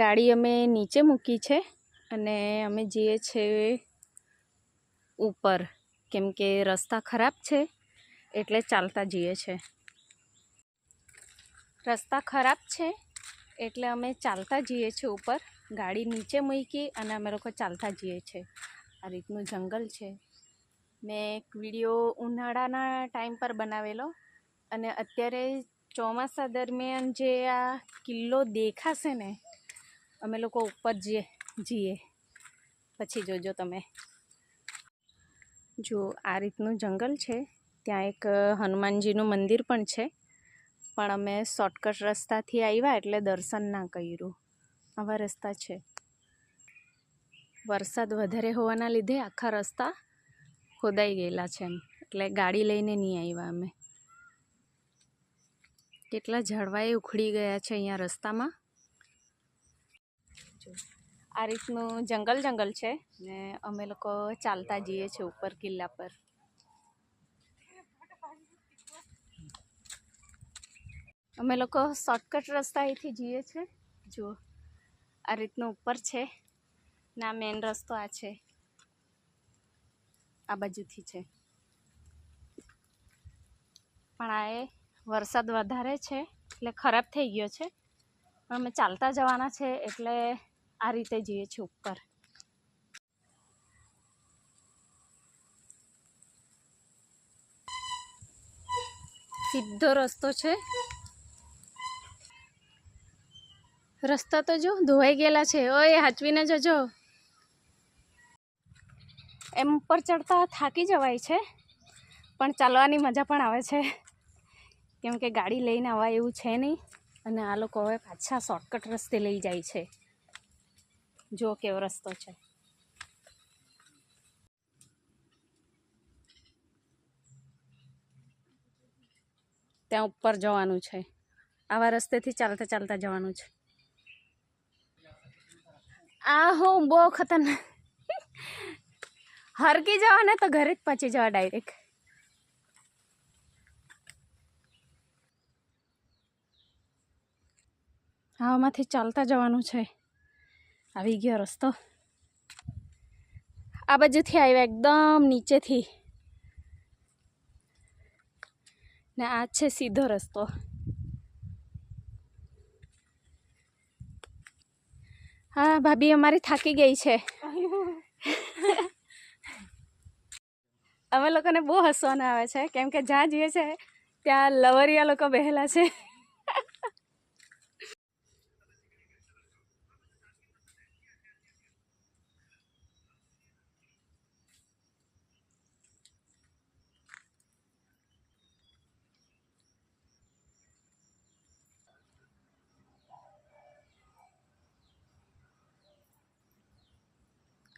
ગાડી અમે નીચે મૂકી છે અને અમે જઈએ છીએ ઉપર. કેમ કે રસ્તા ખરાબ છે, એટલે ચાલતા જઈએ છે. રસ્તા ખરાબ છે, એટલે અમે ચાલતા જઈએ છીએ ઉપર. ગાડી નીચે મૂકી અને અમે લોકો ચાલતા જઈએ છીએ આ રીતનું જંગલ છે. મેં એક વીડિયો ઉનાળાના ટાઈમ પર બનાવેલો અને અત્યારે ચોમાસા દરમિયાન જે આ કિલ્લો દેખાશે ને અમે લોકો ઉપર જઈએ જઈએ. પછી જોજો તમે. જો, આ રીતનું જંગલ છે. ત્યાં એક હનુમાનજીનું મંદિર પણ છે. પણ અમે શોર્ટકટ રસ્તાથી આવ્યા એટલે દર્શન ના કર્યું. આવા રસ્તા છે. વરસાદ વધારે હોવાના લીધે આખા રસ્તા ખોદાઈ ગયેલા છે એમ. એટલે ગાડી લઈને નહીં આવ્યા અમે. કેટલા ઝાડવાએ ઉખડી ગયા છે અહીંયા રસ્તામાં. આ રીતનું જંગલ જંગલ છે ને અમે લોકો ચાલતા જઈએ છીએ ઉપર કિલ્લા પર. અમે લોકો શોર્ટકટ રસ્તા અહીંથી જઈએ છીએ. જુઓ, આ રીતનું ઉપર છે ના મેઇન રસ્તો આ છે. આ બાજુથી છે. પણ આ એ વરસાદ વધારે છે એટલે ખરાબ થઈ ગયો છે. અમે ચાલતા જવાના છે એટલે આ રીતે જઈએ છીએ ઉપર. સીધો રસ્તો છે. રસ્તા તો જો ધોવાઈ ગયેલા છે. ઓય, હાચવીને જજો. એમ ઉપર ચડતા થાકી જવાય છે, પણ ચાલવાની મજા પણ આવે છે. કેમ કે ગાડી લઈને આવવા એવું છે નહીં, અને આ લોકો હવે પાછા શોર્ટકટ રસ્તે લઈ જાય છે. જો કેવો રસ્તો છે. ત્યાં ઉપર જવાનું છે. આવા રસ્તેથી ચાલતા ચાલતા જવાનું છે. આ હું બહુ ખતરનાક. હરકી જવા ને તો ઘરે જ પહોંચી જવા ડાયરેક્ટ આમાંથી ચાલતા જવાનું છે. આવી ગયો રસ્તો. આ બાજુથી આવ્યા એકદમ નીચેથી. ને આ છે સીધો રસ્તો. હા ભાભી અમારી થાકી ગઈ છે. અમે લોકોને બહુ હસવાનું આવે છે. કેમ કે જ્યાં જઈએ છે ત્યાં લવરિયા લોકો બેહેલા છે.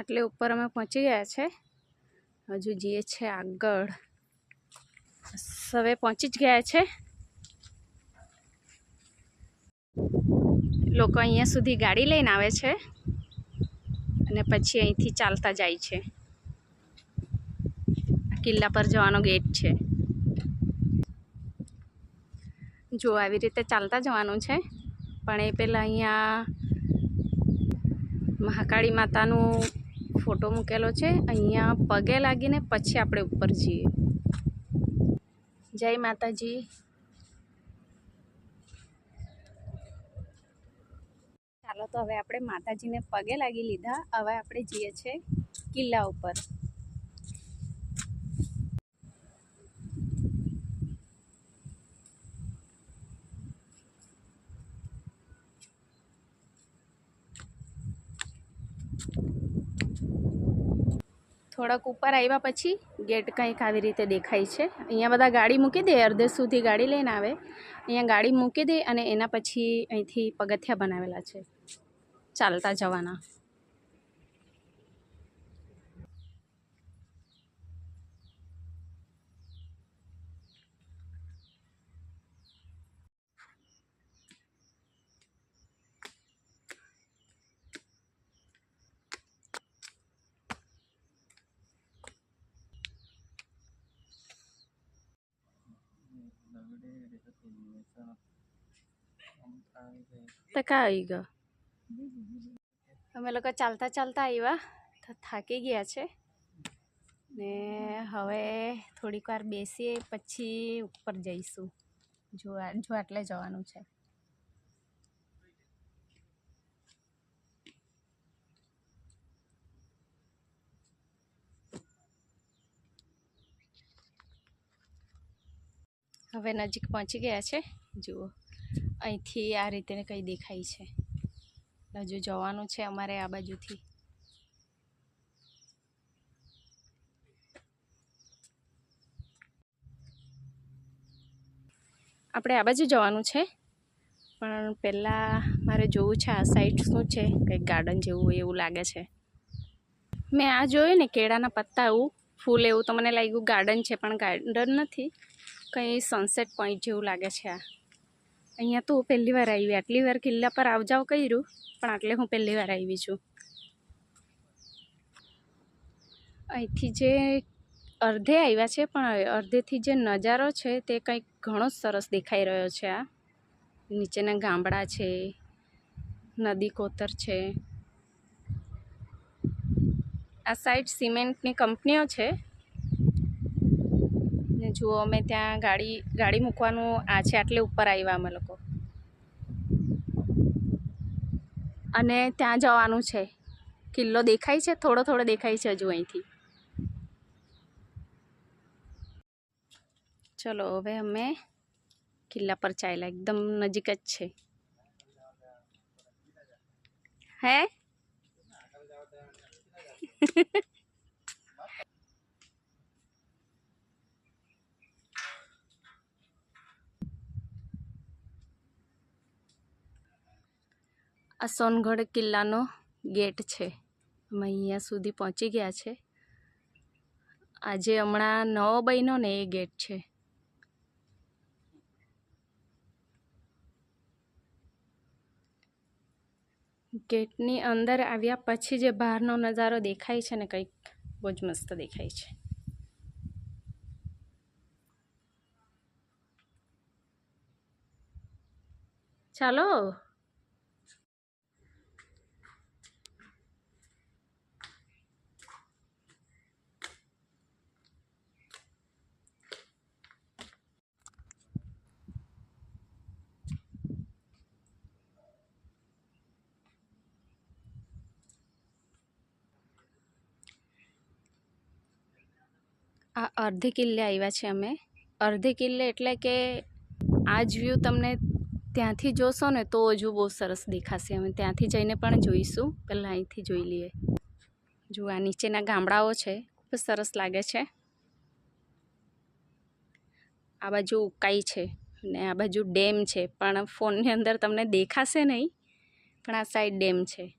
એટલે ઉપર અમે પહોંચી ગયા છે. હજુ જઈએ છે આગળ. હવે પહોંચી જ ગયા છે. લોકો અહીંયા સુધી ગાડી લઈને આવે છે અને પછી અહીંથી ચાલતા જાય છે. કિલ્લા પર જવાનો ગેટ છે. જો આવી રીતે ચાલતા જવાનું છે, પણ એ પહેલાં અહીંયા મહાકાળી માતાનું ફોટો મૂકેલો છે. અહીંયા પગે લાગીને પછી આપણે ઉપર જઈએ. જય માતાજી. ચાલો તો હવે આપણે માતાજીને પગે લાગી લીધા. હવે આપણે જઈએ છીએ કિલ્લા ઉપર. થોડાક ઉપર આવ્યા પછી ગેટ કંઈક આવી રીતે દેખાય છે. અહીંયા બધા ગાડી મૂકી દે, અડધે સુધી ગાડી લઈને આવે. અહીંયા ગાડી મૂકી દે અને એના પછી અહીંથી પગથિયા બનાવેલા છે. ચાલતા જવાના. તો કા આવી ગયો. અમે લોકો ચાલતા ચાલતા આવ્યા તો થાકી ગયા છે. ને હવે થોડીક વાર બેસીએ, પછી ઉપર જઈશું. જો જો આટલે જવાનું છે. હવે નજીક પહોંચી ગયા છે. જુઓ, અહીંથી આ રીતે કંઈ દેખાય છે. હજુ જવાનું છે અમારે આ બાજુથી. આપણે આ બાજુ જવાનું છે, પણ પહેલાં મારે જોવું છે આ સાઈડ શું છે, કંઈક ગાર્ડન જેવું હોય એવું લાગે છે. મેં આ જોયું ને કેળાના પત્તા એવું ફૂલ એવું તો મને લાગ્યું ગાર્ડન છે, પણ ગાર્ડન નથી. કંઈ સનસેટ પોઈન્ટ જેવું લાગે છે આ. અહીંયા તો હું પહેલી વાર આવી. આટલી વાર કિલ્લા પર આવજાવ કર્યું, પણ આટલે હું પહેલી વાર આવી છું. અહીંથી જે અર્ધે આવ્યા છે, પણ અર્ધેથી જે નજારો છે, તે કંઈક ઘણો સરસ દેખાઈ રહ્યો છે આ. નીચેના ગામડા છે, નદી કોતર છે. આ સાઈડ સિમેન્ટની કંપનીઓ છે. જુઓ, અમે ત્યાં ગાડી ગાડી મૂકવાનું આ છે આટલે ઉપર આવ્યા અમે લોકો. અને ત્યાં જવાનું છે. કિલ્લો દેખાય છે? થોડો થોડો દેખાય છે હજુ અહીંથી. ચલો, હવે અમે કિલ્લા પર ચાલ્યા. એકદમ નજીક જ છે. હે? આ સોનગઢ કિલ્લાનો ગેટ છે. અમે અહીંયા સુધી પહોંચી ગયા છે. આજે હમણાં નવો બન્યો ને એ ગેટ છે. ગેટની અંદર આવ્યા પછી જે બહારનો નજારો દેખાય છે ને કંઈક બહુ જ મસ્ત દેખાય છે. ચાલો. આ અર્ધે કિલ્લે આવ્યા છે અમે. અર્ધે કિલ્લે એટલે કે આ જ વ્યૂ તમને ત્યાંથી જોશો ને તો હજુ બહુ સરસ દેખાશે. અમે ત્યાંથી જઈને પણ જોઈશું. પહેલાં અહીંથી જોઈ લઈએ. જો આ નીચેના ગામડાઓ છે, ખૂબ સરસ લાગે છે. આ બાજુ ઉકાઈ છે ને આ બાજુ ડેમ છે. પણ ફોનની અંદર તમને દેખાશે નહીં, પણ આ સાઈડ ડેમ છે.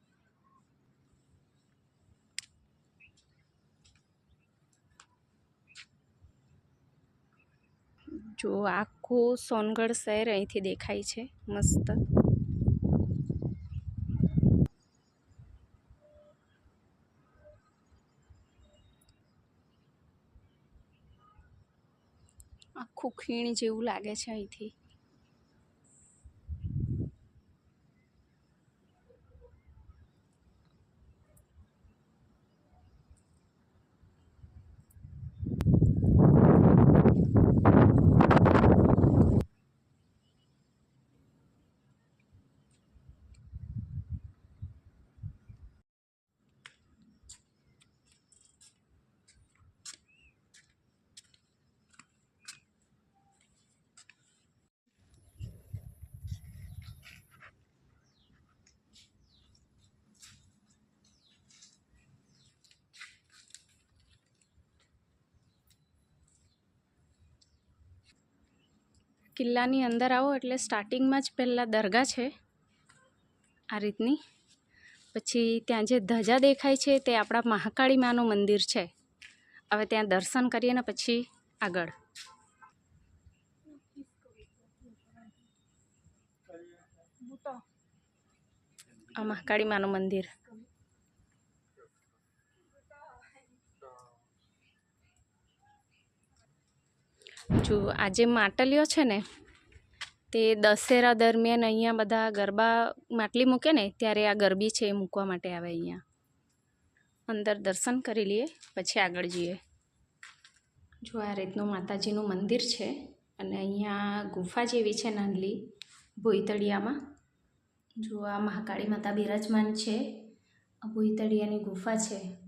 જો આખું સોનગઢ શહેર અહીંથી દેખાય છે મસ્ત. આખું ખીણ જેવું લાગે છે અહીંથી. કિલ્લાની અંદર આવો એટલે સ્ટાર્ટિંગમાં જ પહેલાં દરગાહ છે આ રીતની. પછી ત્યાં જે ધજા દેખાય છે તે આપણા મહાકાળી માનું મંદિર છે. હવે ત્યાં દર્શન કરીએ ને પછી આગળ. આ મહાકાળી માનું મંદિર. જો આ જે માટલીઓ છે ને, તે દશેરા દરમિયાન અહીંયા બધા ગરબા માટલી મૂકે ને, ત્યારે આ ગરબી છે એ મૂકવા માટે આવે અહીંયા. અંદર દર્શન કરી લઈએ, પછી આગળ જઈએ. જો આ રીતનું માતાજીનું મંદિર છે, અને અહીંયા ગુફા જેવી છે નાનલી ભોઈતળિયામાં જો આ મહાકાળી માતા બિરાજમાન છે, આ ભોઈતળિયાની ગુફા છે.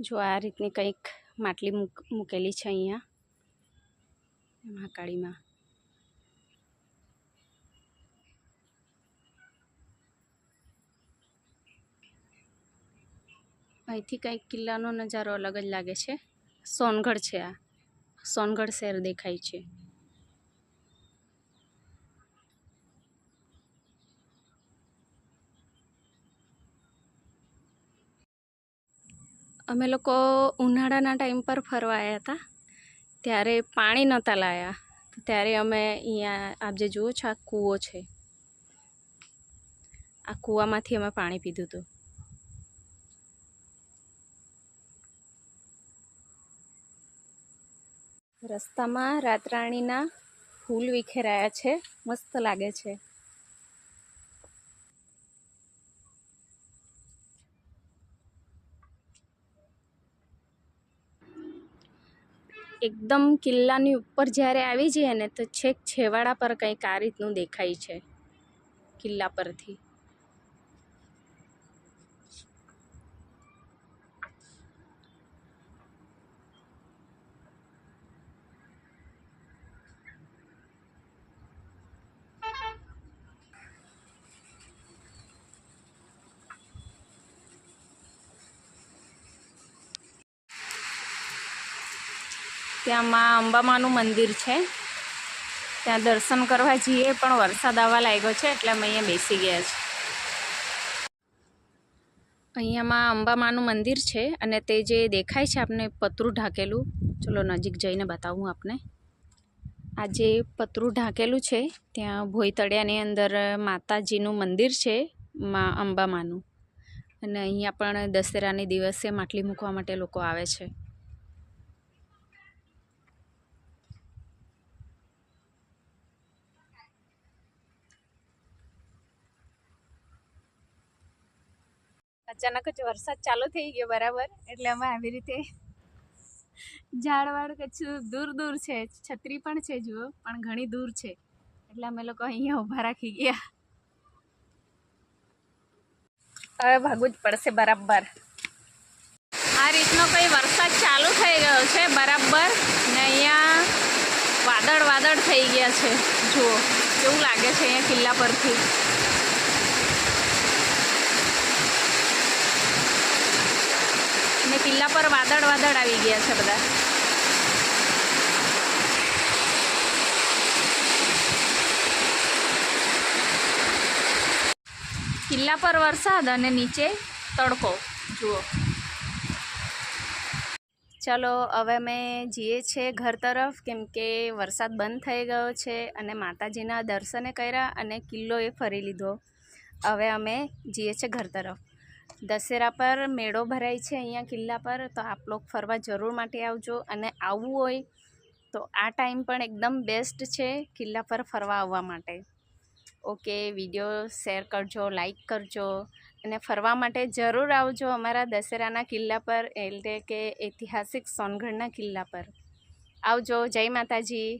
જો આ રીતની કંઈક માટલી મૂક, મૂકેલી છે અહીંયા મહાકાળીમાં અહીંથી કંઈક કિલ્લાનો નજારો અલગ જ લાગે છે. સોનગઢ છે આ. સોનગઢ શહેર દેખાય છે. અમે લોકો ઉનાળાના ટાઈમ પર ફરવા આવ્યા હતા. ત્યારે પાણી નહોતા તો ત્યારે અમે અહીંયા, આપ જે જુઓ છો, આ કૂવો છે. આ કૂવામાંથી અમે પાણી પીધું હતું. રસ્તામાં રાતરાણીના ફૂલ વિખેરાયા છે. મસ્ત લાગે છે. એકદમ કિલ્લાની ઉપર જ્યારે આવી જઈએ ને તો છેક છેવાડા પર કંઈક આ રીતનું દેખાય છે. કિલ્લા પરથી. ત્યાં મા અંબામાનું મંદિર છે. ત્યાં દર્શન કરવા જઈએ, પણ વરસાદ આવવા લાગ્યો છે, એટલે અમે અહીંયા બેસી ગયા છે. અહીંયા માં અંબામાનું મંદિર છે, અને તે જે દેખાય છે, આપને પતરું ઢાંકેલું. ચલો નજીક જઈને બતાવું આપને. આ જે પતરું ઢાંકેલું છે, ત્યાં ભોયતળિયાની અંદર માતાજીનું મંદિર છે, મા અંબામાનું. અને અહીંયા પણ દશેરાની દિવસે માટલી મૂકવા માટે લોકો આવે છે. અચાનક જ વરસાદ ચાલુ થઈ ગયો બરાબર. એટલે અમે આવી રીતે ઝાડવાડ કચ્છું દૂર દૂર છે. છત્રી પણ છે જુઓ, પણ ઘણી દૂર છે. એટલે અમે લોકો અહીંયા ઊભા રાખી ગયા. હવે ભાગવું જ પડશે બરાબર. આ રીતનો કઈ વરસાદ ચાલુ થઈ ગયો છે બરાબર? ને અહીંયા વાદળ વાદળ થઈ ગયા છે. જુઓ, કેવું લાગે છે અહીંયા કિલ્લા પરથી? ને કિલ્લા પર વાદળ વાદળ આવી ગયા છે બધા. કિલ્લા પર વરસાદ અને નીચે તડકો. જુઓ. ચલો, હવે અમે જઈએ છીએ ઘર તરફ, કેમ કે વરસાદ બંધ થઈ ગયો છે અને માતાજીના દર્શને કર્યા અને કિલ્લો એ ફરી લીધો. હવે અમે જઈએ છીએ ઘર તરફ. દશેરા પર મેળો ભરાય છે અહીંયા કિલ્લા પર, તો આપ લોગ ફરવા જરૂર માટે આવજો અને આવવું હોય તો આ ટાઈમ પણ એકદમ બેસ્ટ છે કિલ્લા પર ફરવા આવવા માટે. ઓકે, વીડિયો શેર કરજો, લાઈક કરજો અને ફરવા માટે જરૂર આવજો અમારા દશેરાના કિલ્લા પર, એટલે કે ઐતિહાસિક સોનગઢના કિલ્લા પર. આવજો, જય માતાજી.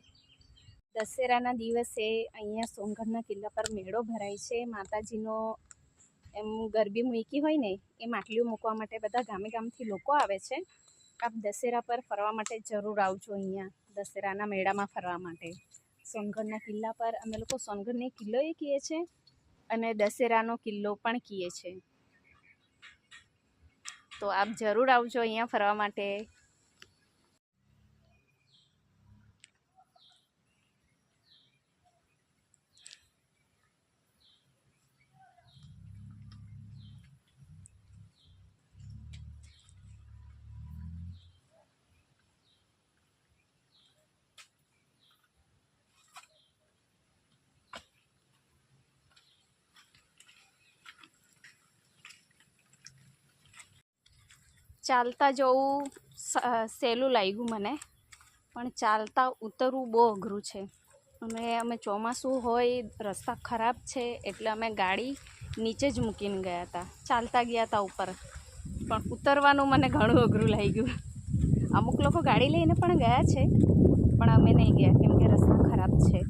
દશેરાના દિવસે અહીંયા સોનગઢના કિલ્લા પર મેળો ભરાય છે. માતાજીનો એમ ગરબી મૂકી હોય ને, એ માટલીઓ મૂકવા માટે બધા ગામે ગામથી લોકો આવે છે. આપ દશેરા પર ફરવા માટે જરૂર આવજો અહીંયા, દશેરાના મેળામાં ફરવા માટે. સોનગઢના કિલ્લા પર અમે લોકો સોનગઢને કિલ્લો એ કહીએ છીએ અને દશેરાનો કિલ્લો પણ કહીએ છીએ તો આપ જરૂર આવજો અહીંયા ફરવા માટે. ચાલતા જવું સહેલું લાગ્યું મને. પણ ચાલતા ઉતરવું બહુ અઘરું છે. અને અમે ચોમાસું હોય, રસ્તા ખરાબ છે, એટલે અમે ગાડી નીચે જ મૂકીને ગયા હતા. ચાલતા ગયા હતા ઉપર. પણ ઉતરવાનું મને ઘણું અઘરું લાગ્યું. અમુક લોકો ગાડી લઈને પણ ગયા છે, પણ અમે નહીં ગયા, કેમ કે રસ્તા ખરાબ છે.